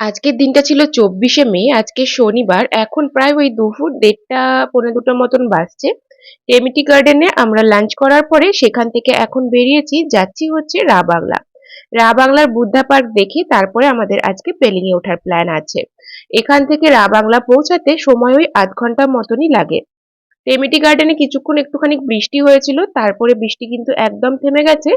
আজকের দিনটা ছিল চব্বিশে মে, আজকে শনিবার। এখন প্রায় ওই দুপুর দেড়টা পনেরো দুটোর মতন বাজছে। টেমিটি গার্ডেনে আমরা লাঞ্চ করার পরে সেখান থেকে এখন বেরিয়েছি, যাচ্ছি হচ্ছে রা বাংলা রা বাংলার বুদ্ধা পার্ক দেখে তারপরে আমাদের আজকে পেলিং এ ওঠার প্ল্যান আছে। এখান থেকে রা বাংলা পৌঁছাতে সময় ওই আধ ঘণ্টার মতনই লাগে। টেমিটি গার্ডেনে কিছুক্ষণ একটুখানি বৃষ্টি হয়েছিল, তারপরে বৃষ্টি কিন্তু একদম থেমে গেছে।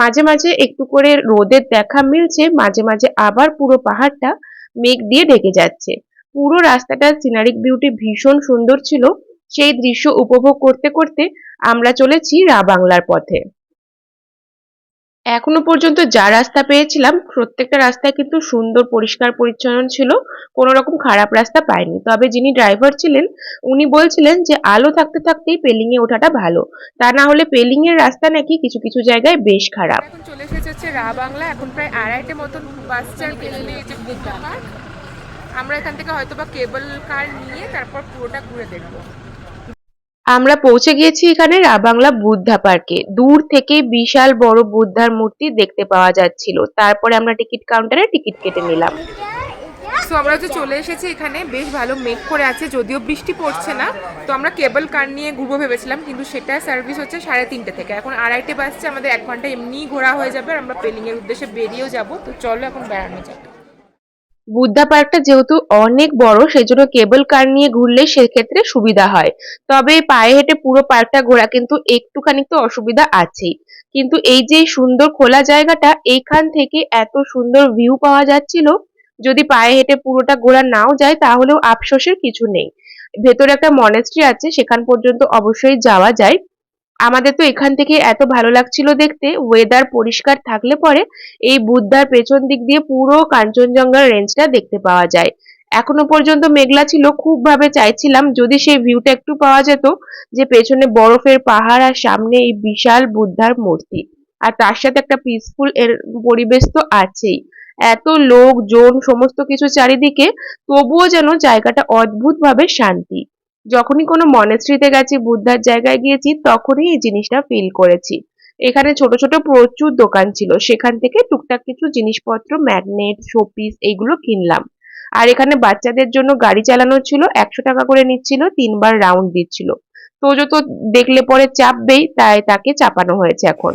মাঝে মাঝে একটু করে রোদের দেখা মিলছে, মাঝে মাঝে আবার পুরো পাহাড়টা মেঘ দিয়ে ঢেকে যাচ্ছে। পুরো রাস্তাটা সিনারিক বিউটি ভীষণ সুন্দর ছিল। সেই দৃশ্য উপভোগ করতে করতে আমরা চলেছি রা বাংলার পথে। এখনও পর্যন্ত যা রাস্তা পেয়েছিলাম প্রত্যেকটা রাস্তায় কিন্তু সুন্দর পরিষ্কার পরিচ্ছন্ন ছিল কোনো রকম খারাপ রাস্তা পাইনি। তবে যিনি ড্রাইভার ছিলেন উনি বলছিলেন যে আলো থাকতে থাকতেই পেলিং এ ওঠাটা ভালো। তা না হলে পেলিং এর রাস্তা নাকি কিছু কিছু জায়গায় বেশ খারাপ। এখন চলে এসেছে হচ্ছে রা বাংলা এখন প্রায় আড়াইটে মতন বাস যে বুদ্ধা পার্ক। আমরা এখান থেকে হয়তো বা কেবল কার নিয়ে তারপর পুরোটা ঘুরে দেখব। আমরা পৌঁছে গিয়েছি এখানে রাবাংলা বুদ্ধা পার্কে। দূর থেকে বিশাল বড় বুদ্ধার মূর্তি দেখতে পাওয়া যাচ্ছিল। তারপরে আমরা টিকিট কাউন্টারে টিকিট কেটে নিলাম। তো আমরা যে চলে এসেছি এখানে। বেশ ভালো মেঘ করে আছে, যদিও বৃষ্টি পড়ছে না। তো আমরা কেবল কার নিয়ে ঘুরবো ভেবেছিলাম, কিন্তু সেটা সার্ভিস হচ্ছে সাড়ে তিনটে থেকে। এখন আড়াইটে বাজছে, আমাদের এক ঘণ্টা এমনিই ঘোরা হয়ে যাবে, আর আমরা পেলিং এর উদ্দেশ্যে বেরিয়েও যাব। তো চলো এখন বেড়ানো যাক। বুদ্ধা পার্কটা যেহেতু অনেক বড়, সেজন্য কেবল কার নিয়ে ঘুরলে সেক্ষেত্রে সুবিধা হয়। তবে পায়ে হেঁটে পুরো পার্কটা ঘোরা কিন্তু একটুখানি তো অসুবিধা আছেই। কিন্তু এই যে সুন্দর খোলা জায়গাটা, এইখান থেকে এত সুন্দর ভিউ পাওয়া যাচ্ছিল, যদি পায়ে হেঁটে পুরোটা ঘোরা নাও যায়, তাহলেও আফসোসের কিছু নেই। ভেতরে একটা মনেস্ট্রি আছে, সেখান পর্যন্ত অবশ্যই যাওয়া যায়। আমাদের তো এখান থেকে এত ভালো লাগছিল দেখতে। ওয়েদার পরিষ্কার থাকলে পরে এই বুদ্ধার পেছন দিক দিয়ে পুরো কাঞ্চনজঙ্ঘার রেঞ্জটা দেখতে পাওয়া যায়। এখনও পর্যন্ত মেঘলা ছিল, খুব ভাবে চাইছিলাম যদি সেই ভিউটা একটু পাওয়া যেত যে পেছনে বরফের পাহাড় আর সামনে এই বিশাল বুদ্ধার মূর্তি। আর তার সাথে একটা পিসফুল এর পরিবেশ তো আছেই। এত লোক লোকজন, সমস্ত কিছু চারিদিকে, তবুও যেন জায়গাটা অদ্ভুত ভাবে শান্তি। যখনই কোনো মনেস্ট্রিতে গেছি, বুদ্ধার জায়গায় গিয়েছি, তখনই এই জিনিসটা ফিল করেছি। এখানে ছোট ছোট প্রচুর দোকান ছিল, সেখান থেকে টুকটাক কিছু জিনিসপত্র ম্যাগনেট শোপিস এইগুলো কিনলাম। আর এখানে বাচ্চাদের জন্য গাড়ি চালানো ছিল, একশো টাকা করে নিচ্ছিল, তিনবার রাউন্ড দিচ্ছিল। তোজো তো দেখলে পরে চাপবেই, তাই তাকে চাপানো হয়েছে এখন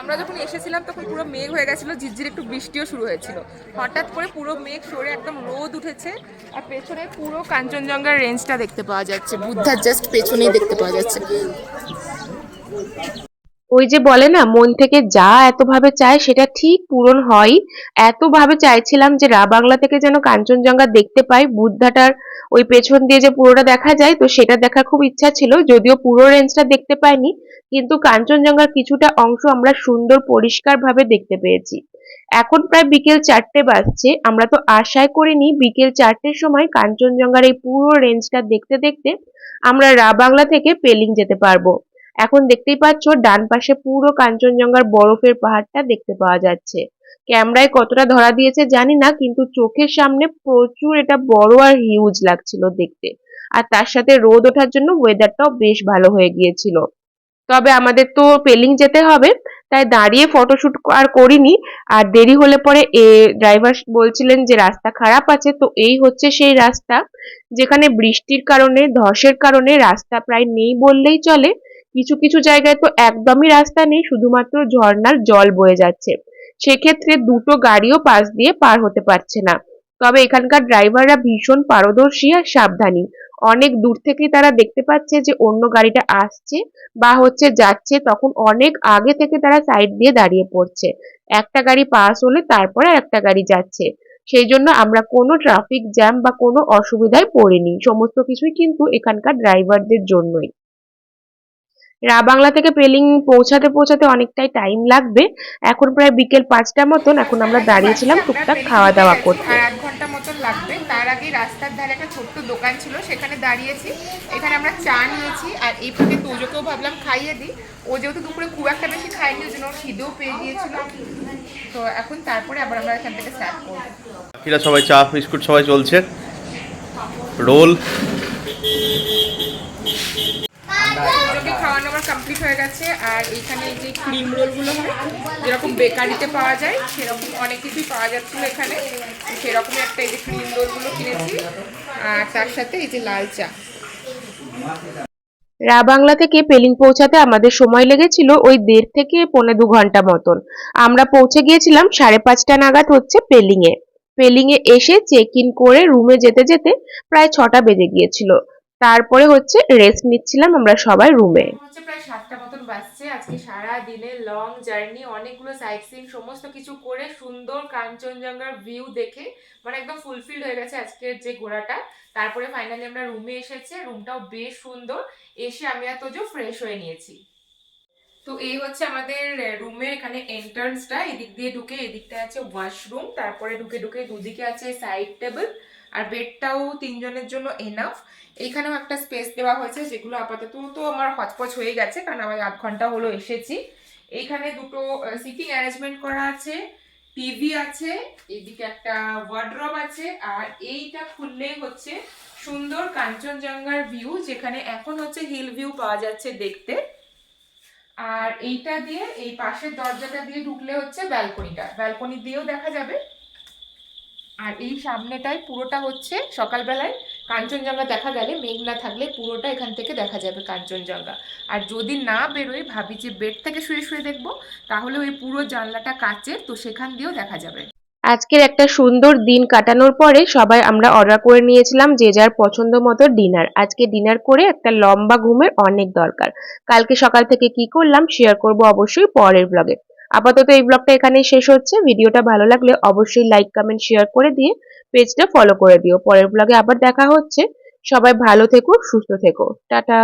আমরা যখন এসেছিলাম তখন পুরো মেঘ হয়ে গেছিল, ঝিরঝির একটু বৃষ্টিও শুরু হয়েছিল। হঠাৎ করে পুরো মেঘ সরে একদম রোদ উঠেছে আর পেছনে পুরো কাঞ্চনজঙ্ঘার রেঞ্জটা দেখতে পাওয়া যাচ্ছে। বুদ্ধার জাস্ট পেছনেই দেখতে পাওয়া যাচ্ছে। ওই যে বলে না, মন থেকে যা এত ভাবে চায় সেটা ঠিক পূরণ হয়। এত ভাবে চাইছিলাম যে রা বাংলা থেকে যেন কাঞ্চনজঙ্ঘা দেখতে পাই বুদ্ধাটার ওই পেছন দিয়ে যে পুরোটা দেখা যায়, তো সেটা দেখার খুব ইচ্ছা ছিল, যদিও পুরো রেঞ্জটা দেখতে পাইনি, কিন্তু কাঞ্চনজঙ্ঘার কিছুটা অংশ আমরা সুন্দর পরিষ্কার ভাবে দেখতে পেয়েছি। এখন প্রায় বিকেল চারটে বাজছে, আমরা তো আশায় করিনি বিকেল চারটের সময় কাঞ্চনজঙ্ঘার এই পুরো রেঞ্জটা দেখতে দেখতে আমরা রা বাংলা থেকে পেলিং যেতে পারব। এখন দেখতেই পাচ্ছ, ডান পাশে পুরো কাঞ্চনজঙ্ঘার বরফের পাহাড়টা দেখতে পাওয়া যাচ্ছে। ক্যামেরায় কতটা ধরা দিয়েছে জানি না, কিন্তু চোখের সামনে প্রচুর এটা বড় আর হিউজ লাগছিল দেখতে। আর তার সাথে রোদ ওঠার জন্য ওয়েদারটাও বেশ ভালো হয়ে গিয়েছিল। তবে আমাদের তো পেলিং যেতে হবে, তাই দাঁড়িয়ে ফটোশুট আর করিনি। আর দেরি হলে পরে এ ড্রাইভার বলছিলেন যে রাস্তা খারাপ আছে, তো এই হচ্ছে সেই রাস্তা। যেখানে বৃষ্টির কারণে, ধসের কারণে রাস্তা প্রায় নেই বললেই চলে। কিছু কিছু জায়গায় তো একদমই রাস্তা নেই, শুধুমাত্র ঝর্ণার জল বয়ে যাচ্ছে। সেক্ষেত্রে দুটো গাড়িও পাশ দিয়ে পার হতে পারছে না। তবে এখানকার ড্রাইভাররা ভীষণ পারদর্শী আর সাবধানী। অনেক দূর থেকেই তারা দেখতে পাচ্ছে যে অন্য গাড়িটা আসছে বা হচ্ছে যাচ্ছে, তখন অনেক আগে থেকে তারা সাইড দিয়ে দাঁড়িয়ে পড়ছে। একটা গাড়ি পাস হলে তারপরে একটা গাড়ি যাচ্ছে। সেই জন্য আমরা কোনো ট্রাফিক জ্যাম বা কোনো অসুবিধায় পড়িনি। সমস্ত কিছুই কিন্তু এখানকার ড্রাইভারদের জন্যই। রা বাংলা থেকে পেলিং পৌঁছাতে পৌঁছাতে অনেকটাই টাইম লাগবে। এখন প্রায় বিকেল পাঁচটা মতন এখন আমরা দাঁড়িয়েছিলাম টুকটাক খাওয়া দাওয়া করতে। আর এক ঘণ্টা মতন লাগবে। তার আগে রাস্তার ধারে একটা ছোট্ট দোকান ছিল সেখানে দাঁড়িয়েছি। এখানে আমরা চা নিয়েছি আর এই ফাঁকে তোজোকেও ভাবলাম খাইয়ে দিই। ও যেহেতু দুপুরে খুব একটা বেশি খায়নি ওই জন্য ওর খিদেও পেয়ে গিয়েছিল। তো এখন তারপরে আবার আমরা এখান থেকে স্টার্ট করব। বাকিরা সবাই চা বিস্কুট সবাই চলছে। রোল। খাওয়ানো আমার কমপ্লিট হয়ে গেছে। আর এইখানে যে ক্রিম রোলগুলো হয়, যেরকম বেকারিতে পাওয়া যায়, সেরকম অনেক কিছুই পাওয়া যাচ্ছিল এখানে। সেরকমই একটা এই যে ক্রিম রোলগুলো কিনেছি, আর তার সাথে এই যে লাল চা। রা বাংলা থেকে পেলিং পৌঁছাতে আমাদের সময় লেগেছিল ওই দেড় থেকে পৌনে দু ঘণ্টা মতন। আমরা পৌঁছে গিয়েছিলাম সাড়ে পাঁচটা নাগাদ হচ্ছে পেলিং এ পেলিং এ এসে চেক ইন করে রুমে যেতে যেতে প্রায় ছটা বেজে গিয়েছিল। তারপরে হচ্ছে রেস্ট নিচ্ছিলাম আমরা সবাই রুমে প্রায় সাতটা মতন বাজছে। আজকে সারা দিনে লং জার্নি অনেকগুলো সাইট সিন সমস্ত কিছু করে সুন্দর কাঞ্চনজঙ্ঘার ভিউ দেখে মানে একদম ফুলফিল হয়ে গেছে আজকের যে ঘোরাটা। তারপরে ফাইনালি আমরা রুমে এসেছে রুমটাও বেশ সুন্দর। এসে আমি আর তোজো ফ্রেশ হয়ে নিয়েছি। তো এই হচ্ছে আমাদের রুমের এখানে এন্ট্রান্সটা এদিক দিয়ে ঢুকে এদিকটা আছে ওয়াশরুম তারপরে ঢুকে ঢুকে দুদিকে আছে সাইড টেবিল আর বেডটাও তিনজনের জন্য এনাফ এইখানেও একটা স্পেস দেওয়া হয়েছে যেগুলো আপাতত তো আমার হচপচ হয়ে গেছে, কারণ আমি আধ ঘণ্টা হলো এসেছি। এইখানে দুটো সিটিং অ্যারেঞ্জমেন্ট করা আছে টিভি আছে, এদিকে একটা ওয়ার্ড্রব আছে, আর এইটা খুললেই হচ্ছে সুন্দর কাঞ্চনজঙ্ঘার ভিউ যেখানে এখন হচ্ছে হিল ভিউ পাওয়া যাচ্ছে দেখতে। আর এইটা দিয়ে, এই পাশের দরজাটা দিয়ে ঢুকলে হচ্ছে ব্যালকনিটা ব্যালকনি দিয়েও দেখা যাবে। আর এই সামনেটাই পুরোটা হচ্ছে সকালবেলায় কাঞ্চনজঙ্ঘা দেখা গেলে, মেঘ না থাকলে পুরোটা এখান থেকে দেখা যাবে কাঞ্চনজঙ্ঘা। আর যদি না বেরোই, ভাবি যে বেড থেকে শুয়ে শুয়ে দেখব, তাহলে ওই পুরো জানলাটা কাচের তো সেখান দিয়েও দেখা যাবে। আজকের একটা সুন্দর দিন কাটানোর পরে সবাই আমরা অর্ডার করে নিয়েছিলাম যে যার পছন্দ মতো ডিনার। আজকে ডিনার করে একটা লম্বা ঘুমের অনেক দরকার। কালকে সকাল থেকে কি করলাম, শেয়ার করব অবশ্যই পরের ব্লগে আপাতত এই ব্লগটা এখানেই শেষ হচ্ছে। ভিডিওটা ভালো লাগলে অবশ্যই লাইক কমেন্ট শেয়ার করে দিয়ে পেজটা ফলো করে দিও। পরের ব্লগে আবার দেখা হচ্ছে। সবাই ভালো থেকো, সুস্থ থেকো। টাটা!